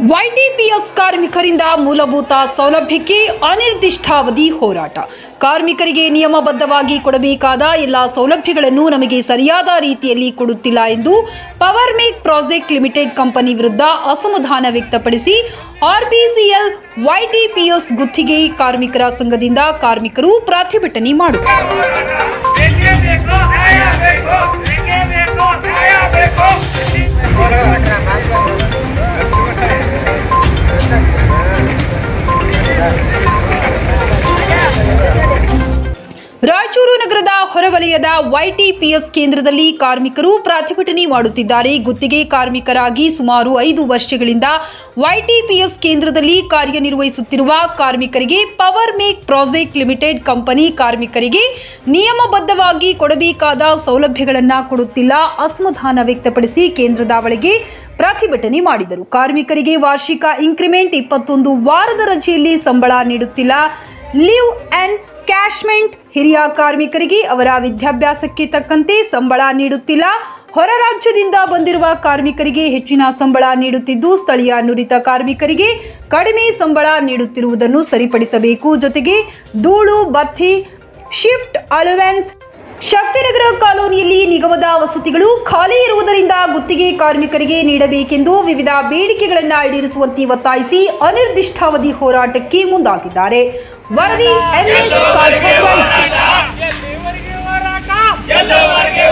YTPS ಕಾರ್ಮಿಕರಿಂದ ಮೂಲಭೂತ ಸೌಲಭ್ಯಕ್ಕೆ ಅನಿರ್ದಿಷ್ಟಾವಧಿ ಹೋರಾಟ. ಕಾರ್ಮಿಕರಿಗೆ ನಿಯಮಬದ್ಧವಾಗಿ ಕೊಡಬೇಕಾದ ಎಲ್ಲ ಸೌಲಭ್ಯಗಳನ್ನು ನಮಗೆ ಸರಿಯಾದ ರೀತಿಯಲ್ಲಿ ಕೊಡುತ್ತಿಲ್ಲ ಎಂದು Power Mech Project Limited company ವಿರುದ್ಧ ಅಸಮಾಧಾನ ವ್ಯಕ್ತಪಡಿಸಿ ಆರ್ಬಿಸಿಎಲ್ ವೈಟಿಪಿಎಸ್ ಗುತ್ತಿಗೆ ಕಾರ್ಮಿಕರ ಸಂಘದಿಂದ ಕಾರ್ಮಿಕರು ಪ್ರತಿಭಟನೆ ಮಾಡುತ್ತಾರೆ. ನಗರದ ಹೊರವಲಯದ ವೈಟಿಪಿಎಸ್ ಕೇಂದ್ರದಲ್ಲಿ ಕಾರ್ಮಿಕರು ಪ್ರತಿಭಟನೆ ಮಾಡುತ್ತಿದ್ದಾರೆ. ಗುತ್ತಿಗೆ ಕಾರ್ಮಿಕರಾಗಿ ಸುಮಾರು ಐದು ವರ್ಷಗಳಿಂದ ವೈಟಿಪಿಎಸ್ ಕೇಂದ್ರದಲ್ಲಿ ಕಾರ್ಯನಿರ್ವಹಿಸುತ್ತಿರುವ ಕಾರ್ಮಿಕರಿಗೆ Power Mech Project Limited company ಕಾರ್ಮಿಕರಿಗೆ ನಿಯಮಬದ್ಧವಾಗಿ ಕೊಡಬೇಕಾದ ಸೌಲಭ್ಯಗಳನ್ನು ಕೊಡುತ್ತಿಲ್ಲ. ಅಸಮಾಧಾನ ವ್ಯಕ್ತಪಡಿಸಿ ಕೇಂದ್ರದ ಒಳಗೆ ಪ್ರತಿಭಟನೆ ಮಾಡಿದರು. ಕಾರ್ಮಿಕರಿಗೆ ವಾರ್ಷಿಕ ಇನ್ಕ್ರಿಮೆಂಟ್ ಇಪ್ಪತ್ತೊಂದು ವಾರದ ರಜೆಯಲ್ಲಿ ಸಂಬಳ ನೀಡುತ್ತಿಲ್ಲ. ಲಿವ್ ಅಂಡ್ ಕ್ಯಾಶ್ಮೆಂಟ್ ಹಿರಿಯ ಕಾರ್ಮಿಕರಿಗೆ ಅವರ ವಿದ್ಯಾಭ್ಯಾಸಕ್ಕೆ ತಕ್ಕಂತೆ ಸಂಬಳ ನೀಡುತ್ತಿಲ್ಲ. ಹೊರ ರಾಜ್ಯದಿಂದ ಬಂದಿರುವ ಕಾರ್ಮಿಕರಿಗೆ ಹೆಚ್ಚಿನ ಸಂಬಳ ನೀಡುತ್ತಿದ್ದು, ಸ್ಥಳೀಯ ನುರಿತ ಕಾರ್ಮಿಕರಿಗೆ ಕಡಿಮೆ ಸಂಬಳ ನೀಡುತ್ತಿರುವುದನ್ನು ಸರಿಪಡಿಸಬೇಕು. ಜೊತೆಗೆ ಧೂಳು, ಬತ್ತಿ, ಶಿಫ್ಟ್ ಅಲವೆನ್ಸ್, ಶಕ್ತಿನಗರ ಕಾಲೋನಿಯಲ್ಲಿ ನಿಗಮದ ವಸತಿಗಳು ಖಾಲಿ ಇರುವುದರಿಂದ ಗುತ್ತಿಗೆ ಕಾರ್ಮಿಕರಿಗೆ ನೀಡಬೇಕೆಂದು ವಿವಿಧ ಬೇಡಿಕೆಗಳನ್ನು ಈಡೇರಿಸುವಂತೆ ಒತ್ತಾಯಿಸಿ ಅನಿರ್ದಿಷ್ಟಾವಧಿ ಹೋರಾಟಕ್ಕೆ ಮುಂದಾಗಿದ್ದಾರೆ. ವರದಿ ಎಂಎಸ್ ಕಾಜಾವಾಡಿ. ಎಲ್ಲಿವರೆಗೆ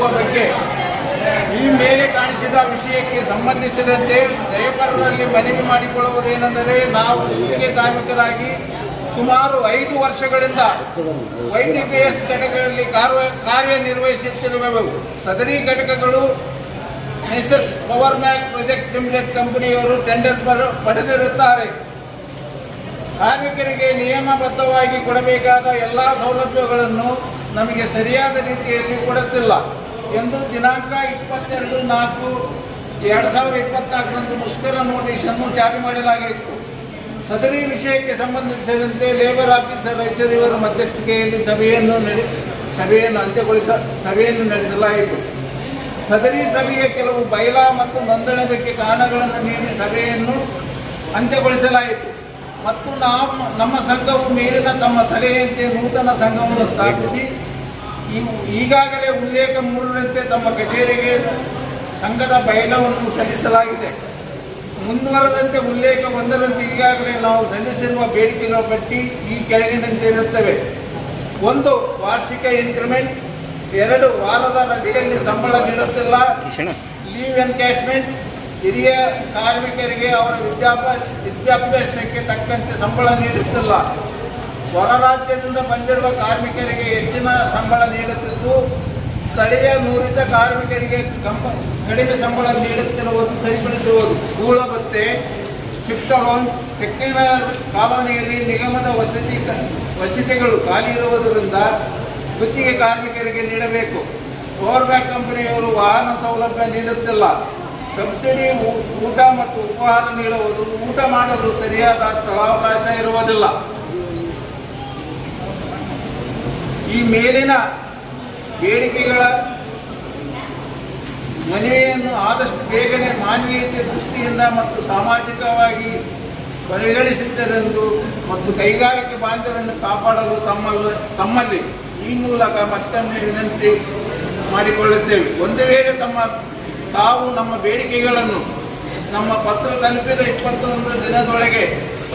ಒದಗಿಸುವ ಬಗ್ಗೆ ಈ ಮೇಲೆ ಕಾಣಿಸಿದ ವಿಷಯಕ್ಕೆ ಸಂಬಂಧಿಸಿದಂತೆ ದಯಪರರಲ್ಲಿ ಮನವಿ ಮಾಡಿಕೊಳ್ಳುವುದೇನೆಂದರೆ ನಾವು ಮುಖ್ಯ ಕಾರ್ಮಿಕರಾಗಿ ಸುಮಾರು ಐದು ವರ್ಷಗಳಿಂದ ವೈದ್ಯಕೀಯ ಘಟಕಗಳಲ್ಲಿ ಕಾರ್ಯ ಕಾರ್ಯನಿರ್ವಹಿಸುತ್ತಿರುವವು. ಸದರಿ ಘಟಕಗಳು messrs Power Mech Project Limited ಕಂಪನಿಯವರು ಟೆಂಡರ್ ಪಡೆದಿರುತ್ತಾರೆ. ಕಾರ್ಮಿಕರಿಗೆ ನಿಯಮಬದ್ಧವಾಗಿ ಕೊಡಬೇಕಾದ ಎಲ್ಲ ಸೌಲಭ್ಯಗಳನ್ನು ನಮಗೆ ಸರಿಯಾದ ರೀತಿಯಲ್ಲಿ ಕೊಡುತ್ತಿಲ್ಲ. ಎಂದು ದಿನಾಂಕ ಇಪ್ಪತ್ತೆರಡು ನಾಲ್ಕು ಎರಡು ಸಾವಿರದ ಇಪ್ಪತ್ನಾಲ್ಕರಂದು ಮುಷ್ಕರ ನೋಟಿಸನ್ನು ಜಾರಿ ಮಾಡಲಾಗಿತ್ತು. ಸದರಿ ವಿಷಯಕ್ಕೆ ಸಂಬಂಧಿಸಿದಂತೆ ಲೇಬರ್ ಆಫೀಸರ್ ರಾಯಚೂರಿಯವರ ಮಧ್ಯಸ್ಥಿಕೆಯಲ್ಲಿ ಸಭೆಯನ್ನು ನಡೆ, ಸಭೆಯನ್ನು ಅಂತ್ಯಗೊಳಿಸ, ಸಭೆಯನ್ನು ನಡೆಸಲಾಯಿತು. ಸದರಿ ಸಭೆಯ ಕೆಲವು ಬಯಲಾ ಮತ್ತು ನೋಂದಣಿ ಬಗ್ಗೆ ಕಾರಣಗಳನ್ನು ನೀಡಿ ಸಭೆಯನ್ನು ಅಂತ್ಯಗೊಳಿಸಲಾಯಿತು. ಮತ್ತು ನಾವು ನಮ್ಮ ಸಂಘವು ಮೇಲಿನ ತಮ್ಮ ಸಲಹೆಯಂತೆ ನೂತನ ಸಂಘವನ್ನು ಸ್ಥಾಪಿಸಿ ಈಗಾಗಲೇ ಉಲ್ಲೇಖ ಮೂರರಂತೆ ತಮ್ಮ ಕಚೇರಿಗೆ ಸಂಘದ ಬಯಲವನ್ನು ಸಲ್ಲಿಸಲಾಗಿದೆ. ಮುಂದುವರೆದಂತೆ ಉಲ್ಲೇಖ ಒಂದರಂತೆ ಈಗಾಗಲೇ ನಾವು ಸಲ್ಲಿಸಿರುವ ಬೇಡಿಕೆಗಳ ಪಟ್ಟಿ ಈ ಕೆಳಗಿನಂತೆ ಇರುತ್ತವೆ. ಒಂದು ವಾರ್ಷಿಕ ಇನ್ಕ್ರಿಮೆಂಟ್ ಎರಡು ವಾರದ ರಜೆಯಲ್ಲಿ ಸಂಬಳ ನೀಡುತ್ತಿಲ್ಲ. ಲೀವ್ ಎನ್ಕ್ಯಾಶ್ಮೆಂಟ್ ಹಿರಿಯ ಕಾರ್ಮಿಕರಿಗೆ ಅವರ ವಿದ್ಯಾಭ್ಯಾಸ ವಿದ್ಯಾಭ್ಯಾಸಕ್ಕೆ ತಕ್ಕಂತೆ ಸಂಬಳ ನೀಡುತ್ತಿಲ್ಲ. ಹೊರ ರಾಜ್ಯದಿಂದ ಬಂದಿರುವ ಕಾರ್ಮಿಕರಿಗೆ ಹೆಚ್ಚಿನ ಸಂಬಳ ಸ್ಥಳೀಯ ನುರಿತ ಕಾರ್ಮಿಕರಿಗೆ ಕಡಿಮೆ ಸಂಬಳ ನೀಡುತ್ತಿರುವುದು ಸರಿಪಡಿಸುವುದು. ಕೂಳ ಭತ್ತೆ ಶಿಫ್ಟ್ ಅಲೋನ್ಸ್ ಸೆಕ್ಕಿನ ಕಾಲೋನಿಯಲ್ಲಿ ನಿಗಮದ ವಸತಿ ವಸತಿಗಳು ಖಾಲಿ ಇರುವುದರಿಂದ ಗುತ್ತಿಗೆ ಕಾರ್ಮಿಕರಿಗೆ ನೀಡಬೇಕು. ಪವರ್ ಬ್ಯಾಕ್ ಕಂಪನಿಯವರು ವಾಹನ ಸೌಲಭ್ಯ ನೀಡುತ್ತಿಲ್ಲ. ಸಬ್ಸಿಡಿ ಊಟ ಮತ್ತು ಉಪಹಾರ ನೀಡುವುದು, ಊಟ ಮಾಡಲು ಸರಿಯಾದ ಸ್ಥಳಾವಕಾಶ ಇರುವುದಿಲ್ಲ. ಈ ಮೇಲಿನ ಬೇಡಿಕೆಗಳ ಮನವಿಯನ್ನು ಆದಷ್ಟು ಬೇಗನೆ ಮಾನವೀಯತೆ ದೃಷ್ಟಿಯಿಂದ ಮತ್ತು ಸಾಮಾಜಿಕವಾಗಿ ಪರಿಗಣಿಸಿದ್ದರೆಂದು ಮತ್ತು ಕೈಗಾರಿಕೆ ಬಾಂಧವ್ಯವನ್ನು ಕಾಪಾಡಲು ತಮ್ಮಲ್ಲಿ ತಮ್ಮಲ್ಲಿ ಈ ಮೂಲಕ ಮತ್ತೊಮ್ಮೆ ವಿನಂತಿ ಮಾಡಿಕೊಳ್ಳುತ್ತೇವೆ. ಒಂದು ವೇಳೆ ತಮ್ಮ ತಾವು ನಮ್ಮ ಬೇಡಿಕೆಗಳನ್ನು ನಮ್ಮ ಪತ್ರ ತಲುಪಿದ ಇಪ್ಪತ್ತೊಂದು ದಿನದೊಳಗೆ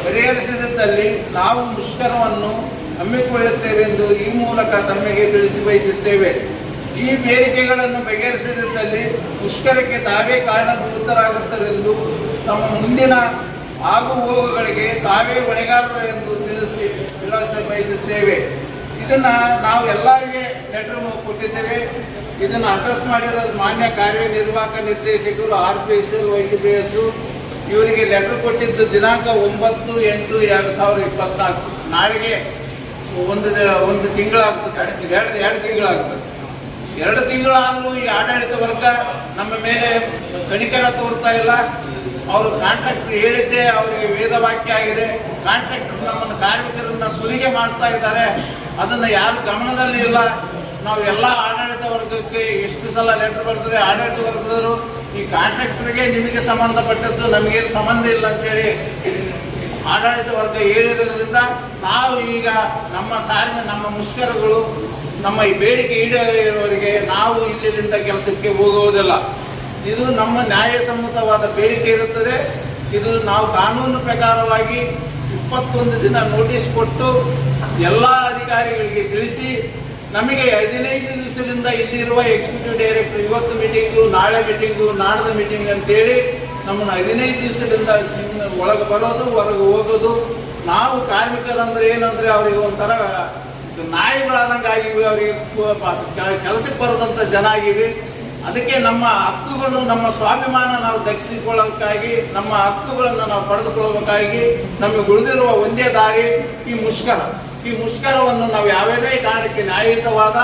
ಪರಿಹರಿಸದಿದ್ದಲ್ಲಿ ನಾವು ಮುಷ್ಕರವನ್ನು ಹಮ್ಮಿಕೊಳ್ಳುತ್ತೇವೆಂದು ಈ ಮೂಲಕ ತಮಗೆ ತಿಳಿಸಿ ಬಯಸುತ್ತೇವೆ. ಈ ಬೇಡಿಕೆಗಳನ್ನು ಬಗೆಹರಿಸದಿದ್ದಲ್ಲಿ ಮುಷ್ಕರಕ್ಕೆ ತಾವೇ ಕಾರಣಭೂತರಾಗುತ್ತಾರೆಂದು ತಮ್ಮ ಮುಂದಿನ ಆಗು ಹೋಗುಗಳಿಗೆ ತಾವೇ ಹೊಣೆಗಾರರು ಎಂದು ತಿಳಿಸಿ ತಿಳಿಸ ಬಯಸುತ್ತೇವೆ. ಇದನ್ನು ನಾವು ಎಲ್ಲರಿಗೆ ಲೆಟರ್ ಕೊಟ್ಟಿದ್ದೇವೆ. ಇದನ್ನು ಅಡ್ರೆಸ್ ಮಾಡಿರೋ ಮಾನ್ಯ ಕಾರ್ಯನಿರ್ವಾಹಕ ನಿರ್ದೇಶಕರು R P S Y T P S ಇವರಿಗೆ ಲೆಟರ್ ಕೊಟ್ಟಿದ್ದು ದಿನಾಂಕ ಒಂಬತ್ತು ಎಂಟು ಎರಡು ಸಾವಿರದ ಇಪ್ಪತ್ನಾಲ್ಕು. ನಾಳೆಗೆ ಒಂದು ಒಂದು ತಿಂಗಳಾಗ್ತದೆ ಎರಡು ಎರಡು ತಿಂಗಳಾಗ್ತದೆ. ಎರಡು ತಿಂಗಳಾದರೂ ಈ ಆಡಳಿತ ವರ್ಗ ನಮ್ಮ ಮೇಲೆ ಕಣಿಕರ ತೋರ್ತಾ ಇಲ್ಲ. ಅವರು ಕಾಂಟ್ರಾಕ್ಟ್ ಹೇಳಿದ್ದೆ ಅವರಿಗೆ ವೇದವಾಕ್ಯ ಆಗಿದೆ. ಕಾಂಟ್ರಾಕ್ಟ್ ನಮ್ಮನ್ನು ಕಾರ್ಮಿಕರನ್ನ ಸುಲಿಗೆ ಮಾಡ್ತಾ ಇದ್ದಾರೆ. ಅದನ್ನು ಯಾರು ಗಮನದಲ್ಲಿ ಇಲ್ಲ. ನಾವು ಎಲ್ಲ ಆಡಳಿತ ವರ್ಗಕ್ಕೆ ಎಷ್ಟು ಸಲ ಲೆಟರ್ ಬರ್ತದೆ ಆಡಳಿತ ವರ್ಗದವರು ಈ ಕಾಂಟ್ರಾಕ್ಟರ್ಗೆ ನಿಮಗೆ ಸಂಬಂಧಪಟ್ಟದ್ದು ನಮಗೇನು ಸಂಬಂಧ ಇಲ್ಲ ಅಂತೇಳಿ ಆಡಳಿತ ವರ್ಗ ಹೇಳಿರೋದ್ರಿಂದ ನಾವು ಈಗ ನಮ್ಮ ಸಾರಿನ ನಮ್ಮ ಮುಷ್ಕರಗಳು, ನಮ್ಮ ಈ ಬೇಡಿಕೆ ಈಡೇರುವವರೆಗೆ ನಾವು ಇಲ್ಲಿಂದ ಕೆಲಸಕ್ಕೆ ಹೋಗುವುದಿಲ್ಲ. ಇದು ನಮ್ಮ ನ್ಯಾಯಸಮ್ಮತವಾದ ಬೇಡಿಕೆ ಇರುತ್ತದೆ. ಇದು ನಾವು ಕಾನೂನು ಪ್ರಕಾರವಾಗಿ ಇಪ್ಪತ್ತೊಂದು ದಿನ ನೋಟಿಸ್ ಕೊಟ್ಟು ಎಲ್ಲ ಅಧಿಕಾರಿಗಳಿಗೆ ತಿಳಿಸಿ, ನಮಗೆ ಹದಿನೈದು ದಿವಸದಿಂದ ಇಲ್ಲಿರುವ ಎಕ್ಸಿಕ್ಯೂಟಿವ್ ಡೈರೆಕ್ಟರ್ ಇವತ್ತು ಮೀಟಿಂಗು ನಾಳೆ ಮೀಟಿಂಗು ನಾಡ್ದ ಮೀಟಿಂಗ್ ಅಂತೇಳಿ ನಮ್ಮನ್ನು ಹದಿನೈದು ದಿವಸದಿಂದ ಒಳಗೆ ಬರೋದು, ಹೊರಗೆ ಹೋಗೋದು. ನಾವು ಕಾರ್ಮಿಕರಂದ್ರೆ ಏನಂದ್ರೆ ಅವರಿಗೆ ಒಂಥರ ನಾಯಿಗಳಾದಂಗೆ ಆಗಿವಿ ಅವರಿಗೆ ಕೆಲಸಕ್ಕೆ ಬರೋದಂಥ ಜನ ಆಗಿವೆ. ಅದಕ್ಕೆ ನಮ್ಮ ಹಕ್ಕುಗಳು ನಮ್ಮ ಸ್ವಾಭಿಮಾನ ನಾವು ದಕ್ಷಿಸಿಕೊಳ್ಳೋಕ್ಕಾಗಿ ನಮ್ಮ ಹಕ್ಕುಗಳನ್ನು ನಾವು ಪಡೆದುಕೊಳ್ಳಬೇಕಾಗಿ ನಮಗೆ ಉಳಿದಿರುವ ಒಂದೇ ದಾರಿ ಈ ಮುಷ್ಕರ. ಈ ಮುಷ್ಕರವನ್ನು ನಾವು ಯಾವುದೇ ಕಾರಣಕ್ಕೆ ನ್ಯಾಯಯುತವಾದ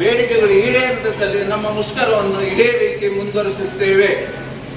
ಬೇಡಿಕೆಗಳು ಈಡೇರಿದಲ್ಲಿ ನಮ್ಮ ಮುಷ್ಕರವನ್ನು ಇದೇ ರೀತಿ ಮುಂದುವರಿಸುತ್ತೇವೆ.